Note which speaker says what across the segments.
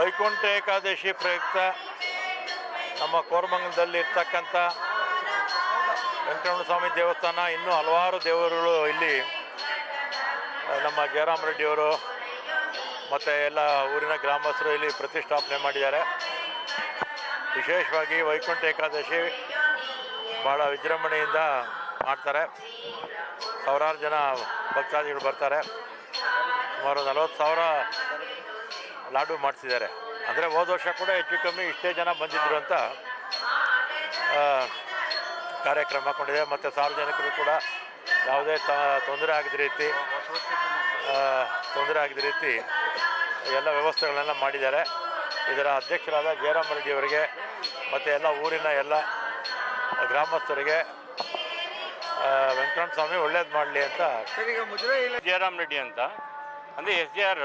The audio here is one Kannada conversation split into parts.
Speaker 1: ವೈಕುಂಠ ಏಕಾದಶಿ ಪ್ರಯುಕ್ತ ನಮ್ಮ ಕೋರಮಂಗಲದಲ್ಲಿ ಇರ್ತಕ್ಕಂಥ ವೆಂಕಟರಮಣ ಸ್ವಾಮಿ ದೇವಸ್ಥಾನ, ಇನ್ನೂ ಹಲವಾರು ದೇವರುಗಳು ಇಲ್ಲಿ ನಮ್ಮ ಜಯರಾಮ್ ರೆಡ್ಡಿಯವರು ಮತ್ತು ಎಲ್ಲ ಊರಿನ ಗ್ರಾಮಸ್ಥರು ಇಲ್ಲಿ ಪ್ರತಿಷ್ಠಾಪನೆ ಮಾಡಿದ್ದಾರೆ. ವಿಶೇಷವಾಗಿ ವೈಕುಂಠ ಏಕಾದಶಿ ಭಾಳ ವಿಜೃಂಭಣೆಯಿಂದ ಮಾಡ್ತಾರೆ. ಸಾವಿರಾರು ಜನ ಭಕ್ತಾದಿಗಳು ಬರ್ತಾರೆ. ಸುಮಾರು ನಲವತ್ತು ಸಾವಿರ ಲಾಡು ಮಾಡಿಸಿದ್ದಾರೆ ಅಂದರೆ ಹೋದ ವರ್ಷ ಕೂಡ ಹೆಚ್ಚು ಕಮ್ಮಿ ಇಷ್ಟೇ ಜನ ಬಂದಿದ್ದರು ಅಂತ ಆ, ಕಾರ್ಯಕ್ರಮ ಹಾಕ್ಕೊಂಡಿದೆ ಮತ್ತು ಸಾರ್ವಜನಿಕರು ಕೂಡ ಯಾವುದೇ ತ ತೊಂದರೆ ಆಗದ ರೀತಿ ತೊಂದರೆ ಆಗದ ರೀತಿ ಎಲ್ಲ ವ್ಯವಸ್ಥೆಗಳನ್ನೆಲ್ಲ ಮಾಡಿದ್ದಾರೆ. ಇದರ ಅಧ್ಯಕ್ಷರಾದ ಜಯರಾಮ ರೆಡ್ಡಿಯವರಿಗೆ ಮತ್ತು ಎಲ್ಲ ಊರಿನ ಎಲ್ಲ ಗ್ರಾಮಸ್ಥರಿಗೆ ವೆಂಕಟ ವೆಂಕಟರಮಣ ಸ್ವಾಮಿ ಒಳ್ಳೇದು ಮಾಡಲಿ ಅಂತ.
Speaker 2: ಜಯರಾಮ್ ರೆಡ್ಡಿ ಅಂತ. ಅಂದರೆ ಎಸ್ ಜಿ ಆರ್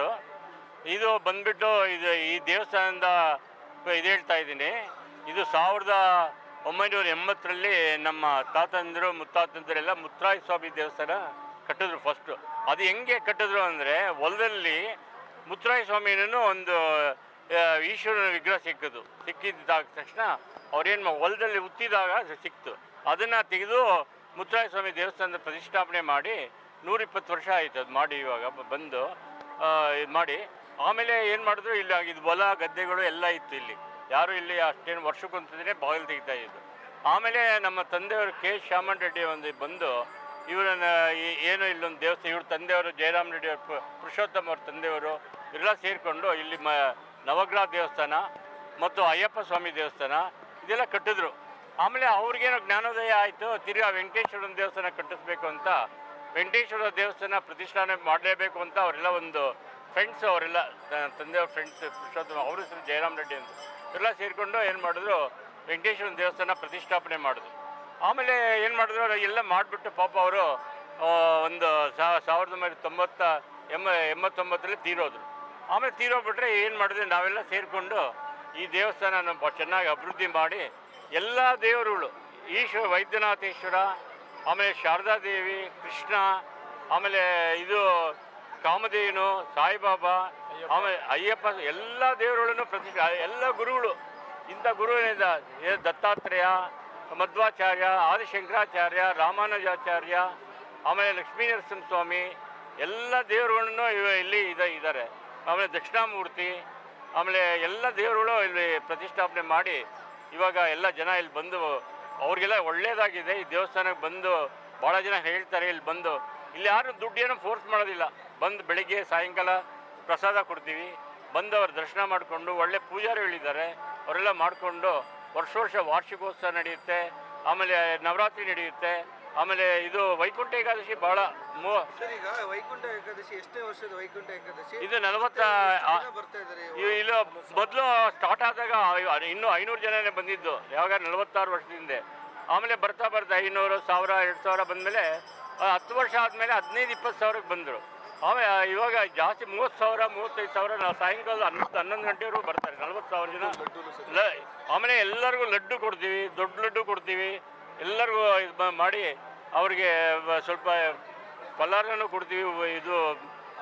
Speaker 2: ಇದು ಬಂದ್ಬಿಟ್ಟು ಇದು ಈ ದೇವಸ್ಥಾನದ ಇದು ಹೇಳ್ತಾ ಇದ್ದೀನಿ. ಇದು ಸಾವಿರದ ಒಂಬೈನೂರ ಎಂಬತ್ತರಲ್ಲಿ ನಮ್ಮ ತಾತಂದಿರು, ಮುತ್ತಾತಂದಿರೆಲ್ಲ ಮುತ್ತರಾಯ ಸ್ವಾಮಿ ದೇವಸ್ಥಾನ ಕಟ್ಟಿದ್ರು ಫಸ್ಟು ಅದು ಹೆಂಗೆ ಕಟ್ಟಿದ್ರು ಅಂದರೆ ಹೊಲದಲ್ಲಿ ಮುತ್ತರಾಯ ಸ್ವಾಮಿನೂ ಒಂದು ಈಶ್ವರನ ವಿಗ್ರಹ ಸಿಕ್ಕಿದ್ದು. ಸಿಕ್ಕಿದ್ದಾಗ ತಕ್ಷಣ ಅವ್ರೇನು ಹೊಲದಲ್ಲಿ ಉತ್ತಿದಾಗ ಅದು ಸಿಕ್ತು. ಅದನ್ನು ತೆಗೆದು ಮುತ್ತರಾಯ ಸ್ವಾಮಿ ದೇವಸ್ಥಾನದ ಪ್ರತಿಷ್ಠಾಪನೆ ಮಾಡಿ ನೂರಿಪ್ಪತ್ತು ವರ್ಷ ಆಯಿತು ಅದು ಮಾಡಿ ಇವಾಗ, ಬಂದು ಇದು ಮಾಡಿ. ಆಮೇಲೆ ಏನು ಮಾಡಿದ್ರು, ಇಲ್ಲಿ ಇದು ಹೊಲ, ಗದ್ದೆಗಳು ಎಲ್ಲ ಇತ್ತು ಇಲ್ಲಿ. ಯಾರು ಇಲ್ಲಿ ಅಷ್ಟೇನು ವರ್ಷಕ್ಕೊಂತಿದ್ರೆ ಬಾಗಿಲು ತೆಗಿತಾ ಇದ್ದು ಆಮೇಲೆ ನಮ್ಮ ತಂದೆಯವರು ಕೆ ಶ್ಯಾಮನ್ ರೆಡ್ಡಿ ಒಂದು ಬಂದು, ಇವರನ್ನ ಏನು ಇಲ್ಲೊಂದು ದೇವಸ್ಥಾನ, ಇವ್ರ ತಂದೆಯವರು ಜಯರಾಮ್ ರೆಡ್ಡಿ ಅವರು ಪುರುಷೋತ್ತಮ್ ಅವ್ರ ತಂದೆಯವರು ಎಲ್ಲ ಸೇರಿಕೊಂಡು ಇಲ್ಲಿ ಮ, ನವಗ್ರಹ ದೇವಸ್ಥಾನ ಮತ್ತು ಅಯ್ಯಪ್ಪ ಸ್ವಾಮಿ ದೇವಸ್ಥಾನ, ಇದೆಲ್ಲ ಕಟ್ಟಿದ್ರು. ಆಮೇಲೆ ಅವ್ರಿಗೇನೋ ಜ್ಞಾನೋದಯ ಆಯಿತು, ತಿರ್ಗಾ ವೆಂಕಟೇಶ್ವರನ ದೇವಸ್ಥಾನ ಕಟ್ಟಿಸ್ಬೇಕು ಅಂತ, ವೆಂಕಟೇಶ್ವರ ದೇವಸ್ಥಾನ ಪ್ರತಿಷ್ಠಾನ ಮಾಡಲೇಬೇಕು ಅಂತ ಅವರೆಲ್ಲ ಒಂದು ಫ್ರೆಂಡ್ಸ್ ಅವರೆಲ್ಲ ನನ್ನ ತಂದೆಯವ್ರ ಫ್ರೆಂಡ್ಸ್ ಪುರುಷೋತ್ತಮ, ಅವರು ಹೆಸರು ಜಯರಾಮ್ ರೆಡ್ಡಿ ಅಂತ ಎಲ್ಲ ಸೇರಿಕೊಂಡು ಏನು ಮಾಡಿದ್ರು, ವೆಂಕಟೇಶ್ವರನ ದೇವಸ್ಥಾನ ಪ್ರತಿಷ್ಠಾಪನೆ ಮಾಡಿದ್ರು ಆಮೇಲೆ ಏನು ಮಾಡಿದ್ರು, ಎಲ್ಲ ಮಾಡಿಬಿಟ್ಟು ಪಾಪ ಅವರು ಒಂದು ಸಾವಿರದ ಒಂಬೈನೂರ ತೊಂಬತ್ತ, ಎಂಬ, ಎಂಬತ್ತೊಂಬತ್ತರಲ್ಲಿ ತೀರೋದ್ರು. ಆಮೇಲೆ ತೀರೋಗ್ಬಿಟ್ರೆ ಏನು ಮಾಡಿದ್ರೆ ನಾವೆಲ್ಲ ಸೇರಿಕೊಂಡು ಈ ದೇವಸ್ಥಾನ ಬ, ಚೆನ್ನಾಗಿ ಅಭಿವೃದ್ಧಿ ಮಾಡಿ, ಎಲ್ಲ ದೇವರುಗಳು ಈಶ್ವರ ವೈದ್ಯನಾಥೇಶ್ವರ, ಆಮೇಲೆ ಶಾರದಾದೇವಿ, ಕೃಷ್ಣ, ಆಮೇಲೆ ಇದು ಕಾಮಧೇನು, ಸಾಯಿಬಾಬಾ, ಆಮೇಲೆ ಅಯ್ಯಪ್ಪ, ಎಲ್ಲ ದೇವರುಗಳನ್ನು ಪ್ರತಿಷ್ಠೆ ಎಲ್ಲ ಗುರುಗಳು. ಇಂಥ ಗುರುಗಳಿಂದ ದತ್ತಾತ್ರೇಯ, ಮಧ್ವಾಚಾರ್ಯ, ಆದಿಶಂಕರಾಚಾರ್ಯ, ರಾಮಾನುಜಾಚಾರ್ಯ, ಆಮೇಲೆ ಲಕ್ಷ್ಮೀ ನರಸಿಂಹ ಸ್ವಾಮಿ, ಎಲ್ಲ ದೇವರುಗಳನ್ನು ಇಲ್ಲಿ ಇದ ಇದ್ದಾರೆ ಆಮೇಲೆ ದಕ್ಷಿಣಾಮೂರ್ತಿ, ಆಮೇಲೆ ಎಲ್ಲ ದೇವರುಗಳು ಇಲ್ಲಿ ಪ್ರತಿಷ್ಠಾಪನೆ ಮಾಡಿ ಇವಾಗ ಎಲ್ಲ ಜನ ಇಲ್ಲಿ ಬಂದು, ಅವ್ರಿಗೆಲ್ಲ ಒಳ್ಳೇದಾಗಿದೆ. ಈ ದೇವಸ್ಥಾನಕ್ಕೆ ಬಂದು ಭಾಳ ಜನ ಹೇಳ್ತಾರೆ, ಇಲ್ಲಿ ಬಂದು. ಇಲ್ಲಿ ಯಾರು ದುಡ್ಡೇನು ಫೋರ್ಸ್ ಮಾಡೋದಿಲ್ಲ. ಬಂದು ಬೆಳಿಗ್ಗೆ ಸಾಯಂಕಾಲ ಪ್ರಸಾದ ಕೊಡ್ತೀವಿ. ಬಂದು ಅವ್ರ ದರ್ಶನ ಮಾಡಿಕೊಂಡು ಒಳ್ಳೆ ಪೂಜಾರಿಗಳಿದ್ದಾರೆ ಅವರೆಲ್ಲ ಮಾಡಿಕೊಂಡು ವರ್ಷ ವರ್ಷ ವಾರ್ಷಿಕೋತ್ಸವ ನಡೆಯುತ್ತೆ. ಆಮೇಲೆ ನವರಾತ್ರಿ ನಡೆಯುತ್ತೆ. ಆಮೇಲೆ ಇದು ವೈಕುಂಠ ಏಕಾದಶಿ
Speaker 3: ಬಹಳ ಈಗ ವೈಕುಂಠ ಏಕಾದಶಿ ಎಷ್ಟೇ ವರ್ಷದ ವೈಕುಂಠ ಏಕಾದಶಿ?
Speaker 2: ಇದು ನಲವತ್ತ ಇಲ್ಲ ಮೊದಲು ಸ್ಟಾರ್ಟ್ ಆದಾಗ ಇನ್ನೂ ಐನೂರು ಜನನೇ ಬಂದಿದ್ದು. ಯಾವಾಗ ನಲವತ್ತಾರು ವರ್ಷದಿಂದ. ಆಮೇಲೆ ಬರ್ತಾ ಬರ್ತಾ ಐನೂರು ಸಾವಿರ ಎರಡು ಸಾವಿರ ಬಂದಮೇಲೆ ಹತ್ತು ವರ್ಷ ಆದಮೇಲೆ ಹದಿನೈದು ಇಪ್ಪತ್ತು ಸಾವಿರಕ್ಕೆ ಬಂದರು. ಆಮೇಲೆ ಇವಾಗ ಜಾಸ್ತಿ ಮೂವತ್ತು ಸಾವಿರ ಮೂವತ್ತೈದು ಸಾವಿರ ನಾವು ಸಾಯಂಕಾಲ ಹನ್ನೊಂದು ಹನ್ನೊಂದು ಗಂಟೆವರೆಗೂ ಬರ್ತಾರೆ ನಲ್ವತ್ತು ಸಾವಿರ ಜನ. ಲ ಆಮೇಲೆ ಎಲ್ಲರಿಗೂ ಲಡ್ಡು ಕೊಡ್ತೀವಿ ದೊಡ್ಡ ಲಡ್ಡು ಕೊಡ್ತೀವಿ. ಎಲ್ಲರಿಗೂ ಇದು ಮಾಡಿ ಅವ್ರಿಗೆ ಸ್ವಲ್ಪ ಫಲಾರನೂ ಕೊಡ್ತೀವಿ ಇದು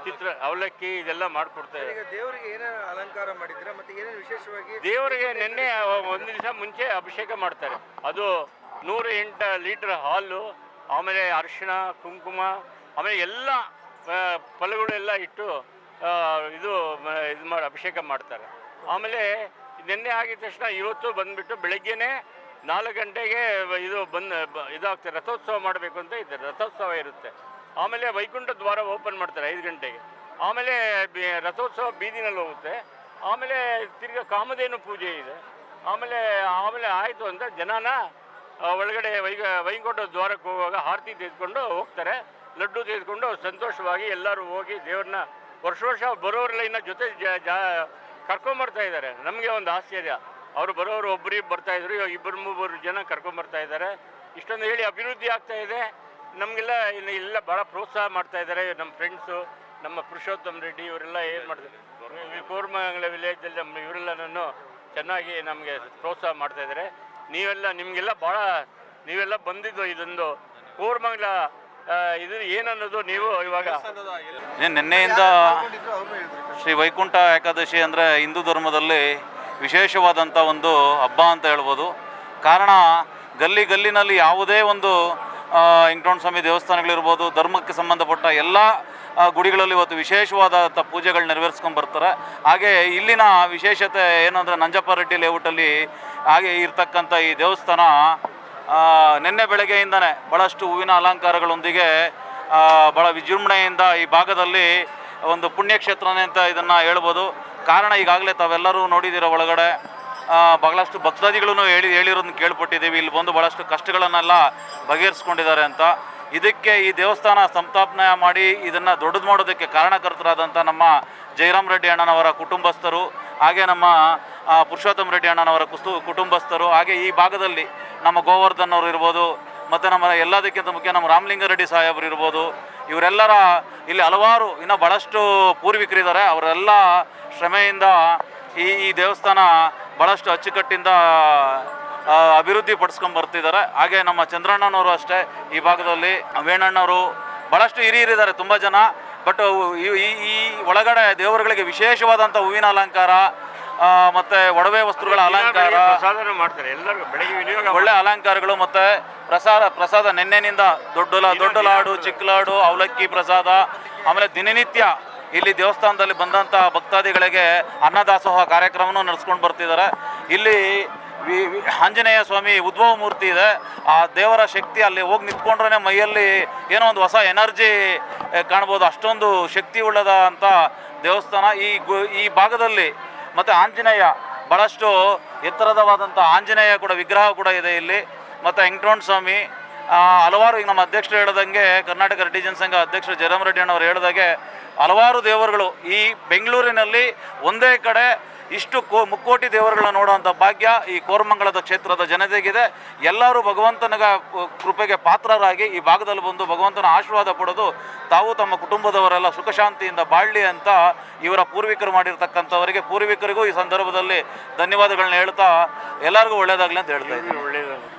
Speaker 2: ಚಿತ್ರ ಅವಲಕ್ಕಿ ಇದೆಲ್ಲ ಮಾಡಿಕೊಡ್ತೇವೆ
Speaker 3: ಈಗ ದೇವರಿಗೆ ಏನೇನು ಅಲಂಕಾರ ಮಾಡಿದ್ರೆ ಮತ್ತೆ ಏನೇನು ವಿಶೇಷವಾಗಿ
Speaker 2: ದೇವರಿಗೆ ನಿನ್ನೆ ಒಂದು ದಿವಸ ಮುಂಚೆ ಅಭಿಷೇಕ ಮಾಡ್ತಾರೆ. ಅದು ನೂರ ಎಂಟು ಲೀಟರ್ ಹಾಲು ಆಮೇಲೆ ಅರಿಶಿಣ ಕುಂಕುಮ ಆಮೇಲೆ ಎಲ್ಲ ಫಲಗಳೆಲ್ಲ ಇಟ್ಟು ಇದು ಇದು ಮಾಡಿ, ಅಭಿಷೇಕ ಮಾಡ್ತಾರೆ. ಆಮೇಲೆ ನಿನ್ನೆ ಆಗಿದ ತಕ್ಷಣ ಇವತ್ತು ಬಂದುಬಿಟ್ಟು ಬೆಳಗ್ಗೆನೇ ನಾಲ್ಕು ಗಂಟೆಗೆ ಇದು ಬಂದು ಇದಾಗ್ತದೆ ರಥೋತ್ಸವ ಮಾಡಬೇಕು ಅಂತ ಇದೆ ರಥೋತ್ಸವ ಇರುತ್ತೆ. ಆಮೇಲೆ ವೈಕುಂಠ ದ್ವಾರ ಓಪನ್ ಮಾಡ್ತಾರೆ ಐದು ಗಂಟೆಗೆ. ಆಮೇಲೆ ರಥೋತ್ಸವ ಬೀದಿನಲ್ಲಿ ಹೋಗುತ್ತೆ. ಆಮೇಲೆ ತಿರ್ಗಿ ಕಾಮಧೇನು ಪೂಜೆ ಇದೆ. ಆಮೇಲೆ ಆಮೇಲೆ ಆಯಿತು ಅಂತ ಜನನ ಒಳಗಡೆ ವೈ ವೈಕುಂಠ ದ್ವಾರಕ್ಕೆ ಹೋಗುವಾಗ ಆರತಿ ತೆಗೆದುಕೊಂಡು ಹೋಗ್ತಾರೆ. ಲಡ್ಡು ತೆಗೆದುಕೊಂಡು ಸಂತೋಷವಾಗಿ ಎಲ್ಲರೂ ಹೋಗಿ ದೇವ್ರನ್ನ ವರ್ಷ ವರ್ಷ ಬರೋರೆಲ್ಲ ಇನ್ನ ಜೊತೆ ಜ ಕರ್ಕೊಂಬರ್ತಾ ಇದ್ದಾರೆ. ನಮಗೆ ಒಂದು ಆಶ್ಚರ್ಯ. ಅವರು ಬರೋರು ಒಬ್ಬರಿಗೆ ಬರ್ತಾ ಇದ್ರು. ಇಬ್ಬರು ಮೂವರು ಜನ ಕರ್ಕೊಂಬರ್ತಾ ಇದ್ದಾರೆ. ಇಷ್ಟೊಂದು ಹೇಳಿ ಅಭಿವೃದ್ಧಿ ಆಗ್ತಾ ಇದೆ. ನಮಗೆಲ್ಲ ಇಲ್ಲಿ ಎಲ್ಲ ಭಾಳ ಪ್ರೋತ್ಸಾಹ ಮಾಡ್ತಾ ಇದ್ದಾರೆ. ನಮ್ಮ ಫ್ರೆಂಡ್ಸು ನಮ್ಮ ಪುರುಷೋತ್ತಮ್ ರೆಡ್ಡಿ ಇವರೆಲ್ಲ ಏನು ಮಾಡ್ತಾರೆ ಕೋರ್ಮಂಗಲ ವಿಲೇಜಲ್ಲಿ ನಮ್ಮ ಇವರೆಲ್ಲನೂ ಚೆನ್ನಾಗಿ ನಮಗೆ ಪ್ರೋತ್ಸಾಹ ಮಾಡ್ತಾ ಇದ್ದಾರೆ. ನೀವೆಲ್ಲ, ನಿಮಗೆಲ್ಲ ಭಾಳ ನೀವೆಲ್ಲ ಬಂದಿದ್ದು ಇದೊಂದು ಕೋರ್ಮಂಗಲ ಇದು ಏನನ್ನೋದು ನೀವು ಇವಾಗ
Speaker 4: ನಿನ್ನೆಯಿಂದ ಶ್ರೀ ವೈಕುಂಠ ಏಕಾದಶಿ ಅಂದರೆ ಹಿಂದೂ ಧರ್ಮದಲ್ಲಿ ವಿಶೇಷವಾದಂಥ ಒಂದು ಹಬ್ಬ ಅಂತ ಹೇಳ್ಬೋದು. ಕಾರಣ, ಗಲ್ಲಿ ಗಲ್ಲಿನಲ್ಲಿ ಯಾವುದೇ ಒಂದು ವೆಂಕಟರಮಣ ಸ್ವಾಮಿ ದೇವಸ್ಥಾನಗಳಿರ್ಬೋದು, ಧರ್ಮಕ್ಕೆ ಸಂಬಂಧಪಟ್ಟ ಎಲ್ಲ ಗುಡಿಗಳಲ್ಲಿ ಇವತ್ತು ವಿಶೇಷವಾದಂಥ ಪೂಜೆಗಳು ನೆರವೇರಿಸ್ಕೊಂಡು ಬರ್ತಾರೆ. ಹಾಗೆ ಇಲ್ಲಿನ ವಿಶೇಷತೆ ಏನಂದರೆ ನಂಜಪ್ಪ ರೆಡ್ಡಿ ಲೇಔಟಲ್ಲಿ ಹಾಗೆ ಇರ್ತಕ್ಕಂಥ ಈ ದೇವಸ್ಥಾನ ನಿನ್ನೆ ಬೆಳಗ್ಗೆಯಿಂದನೇ ಭಾಳಷ್ಟು ಹೂವಿನ ಅಲಂಕಾರಗಳೊಂದಿಗೆ ಭಾಳ ವಿಜೃಂಭಣೆಯಿಂದ ಈ ಭಾಗದಲ್ಲಿ ಒಂದು ಪುಣ್ಯಕ್ಷೇತ್ರನೇ ಅಂತ ಇದನ್ನು ಹೇಳ್ಬೋದು. ಕಾರಣ ಈಗಾಗಲೇ ತಾವೆಲ್ಲರೂ ನೋಡಿದ್ದೀರ ಒಳಗಡೆ ಬಹಳಷ್ಟು ಭಕ್ತಾದಿಗಳನ್ನು ಹೇಳಿ, ಹೇಳಿರೋದನ್ನ ಕೇಳ್ಪಟ್ಟಿದ್ದೀವಿ. ಇಲ್ಲಿ ಬಂದು ಭಾಳಷ್ಟು ಕಷ್ಟಗಳನ್ನೆಲ್ಲ ಬಗೆಹರಿಸ್ಕೊಂಡಿದ್ದಾರೆ ಅಂತ. ಇದಕ್ಕೆ ಈ ದೇವಸ್ಥಾನ ಸಂತಾಪನೆ ಮಾಡಿ ಇದನ್ನು ದೊಡ್ಡದು ಮಾಡೋದಕ್ಕೆ ಕಾರಣಕರ್ತರಾದಂಥ ನಮ್ಮ ಜಯರಾಮ್ ರೆಡ್ಡಿ ಅಣ್ಣನವರ ಕುಟುಂಬಸ್ಥರು, ಹಾಗೆ ನಮ್ಮ ಪುರುಷೋತ್ತಮ ರೆಡ್ಡಿ ಅಣ್ಣನವರ ಕುಸ್ತು ಕುಟುಂಬಸ್ಥರು, ಹಾಗೆ ಈ ಭಾಗದಲ್ಲಿ ನಮ್ಮ ಗೋವರ್ಧನ್ ಅವರು ಇರ್ಬೋದು, ಮತ್ತು ನಮ್ಮ ಎಲ್ಲದಕ್ಕಿಂತ ಮುಖ್ಯ ನಮ್ಮ ರಾಮಲಿಂಗಾರೆಡ್ಡಿ ಸಾಹೇಬರು ಇರ್ಬೋದು, ಇವರೆಲ್ಲರ ಇಲ್ಲಿ ಹಲವಾರು, ಇನ್ನೂ ಭಾಳಷ್ಟು ಪೂರ್ವಿಕರಿದ್ದಾರೆ. ಅವರೆಲ್ಲ ಶ್ರಮೆಯಿಂದ ಈ ಈ ದೇವಸ್ಥಾನ ಭಾಳಷ್ಟು ಅಚ್ಚುಕಟ್ಟಿಂದ ಅಭಿವೃದ್ಧಿ ಪಡಿಸ್ಕೊಂಡು ಬರ್ತಿದ್ದಾರೆ. ಹಾಗೆ ನಮ್ಮ ಚಂದ್ರಣ್ಣನವರು ಅಷ್ಟೇ ಈ ಭಾಗದಲ್ಲಿ, ವೇಣಣ್ಣವರು ಭಾಳಷ್ಟು ಹಿರಿಯರಿದ್ದಾರೆ, ತುಂಬ ಜನ. ಬಟ್ ಈ, ಈ- ಒಳಗಡೆ ದೇವರುಗಳಿಗೆ ವಿಶೇಷವಾದಂಥ ಹೂವಿನ ಅಲಂಕಾರ ಮತ್ತೆ ಒಡವೆ ವಸ್ತುಗಳ ಅಲಂಕಾರ.
Speaker 2: ಮಾಡ್ತಾರೆ. ಎಲ್ಲರಿಗೂ ಬೆಳಗ್ಗೆ ವಿನಿಯೋಗ
Speaker 4: ಒಳ್ಳೆ ಅಲಂಕಾರಗಳು ಮತ್ತೆ ಪ್ರಸಾದ ಪ್ರಸಾದ ನಿನ್ನೆನಿಂದ ದೊಡ್ಡ ದೊಡ್ಡ ಲಾಡು ಚಿಕ್ಕ ಲಾಡು ಅವಲಕ್ಕಿ ಪ್ರಸಾದ ಆಮೇಲೆ ದಿನನಿತ್ಯ ಇಲ್ಲಿ ದೇವಸ್ಥಾನದಲ್ಲಿ ಬಂದಂಥ ಭಕ್ತಾದಿಗಳಿಗೆ ಅನ್ನದಾಸೋಹ ಕಾರ್ಯಕ್ರಮವನ್ನು ನಡೆಸ್ಕೊಂಡು ಬರ್ತಿದ್ದಾರೆ. ಇಲ್ಲಿ ವಿ- ವಿ- ಆಂಜನೇಯ ಸ್ವಾಮಿ ಉದ್ಭವ ಮೂರ್ತಿ ಇದೆ. ಆ ದೇವರ ಶಕ್ತಿ ಅಲ್ಲಿ ಹೋಗಿ ನಿಂತ್ಕೊಂಡ್ರೆ ಮೈಯಲ್ಲಿ ಏನೋ ಒಂದು ಹೊಸ ಎನರ್ಜಿ ಕಾಣ್ಬೋದು. ಅಷ್ಟೊಂದು ಶಕ್ತಿ ಉಳ್ಳದ ಅಂತ ದೇವಸ್ಥಾನ. ಈ ಗು- ಈ ಭಾಗದಲ್ಲಿ ಮತ್ತು ಆಂಜನೇಯ ಭಾಳಷ್ಟು ಎತ್ತರದವಾದಂಥ ಆಂಜನೇಯ ಕೂಡ ವಿಗ್ರಹ ಕೂಡ ಇದೆ ಇಲ್ಲಿ. ಮತ್ತು ವೆಂಕಟರಮಣ ಸ್ವಾಮಿ ಹಲವಾರು ಈಗ ನಮ್ಮ ಅಧ್ಯಕ್ಷರು ಹೇಳ್ದಂಗೆ ಕರ್ನಾಟಕ ರೆಡ್ಡಿ ಸಂಘ ಅಧ್ಯಕ್ಷರು ಜಯರಾಮ್ ರೆಡ್ಡಿ ಅಣ್ಣವ್ರು ಹೇಳಿದಾಗೆ ಹಲವಾರು ದೇವರುಗಳು ಈ ಬೆಂಗಳೂರಿನಲ್ಲಿ ಒಂದೇ ಕಡೆ ಇಷ್ಟು ಕೋ ಮುಕ್ಕೋಟಿ ದೇವರುಗಳನ್ನ ನೋಡುವಂಥ ಭಾಗ್ಯ ಈ ಕೋರಮಂಗಲದ ಕ್ಷೇತ್ರದ ಜನತೆಗಿದೆ. ಎಲ್ಲರೂ ಭಗವಂತನ ಕೃಪೆಗೆ ಪಾತ್ರರಾಗಿ ಈ ಭಾಗದಲ್ಲಿ ಬಂದು ಭಗವಂತನ ಆಶೀರ್ವಾದ ಪಡೆದು ತಾವು ತಮ್ಮ ಕುಟುಂಬದವರೆಲ್ಲ ಸುಖಶಾಂತಿಯಿಂದ ಬಾಳಲಿ ಅಂತ ಇವರ ಪೂರ್ವಿಕರು ಮಾಡಿರ್ತಕ್ಕಂಥವರಿಗೆ ಪೂರ್ವಿಕರಿಗೂ ಈ ಸಂದರ್ಭದಲ್ಲಿ ಧನ್ಯವಾದಗಳನ್ನ ಹೇಳ್ತಾ ಎಲ್ಲರಿಗೂ ಒಳ್ಳೆಯದಾಗಲಿ ಅಂತ ಹೇಳ್ತಾ ಇದ್ದೀನಿ.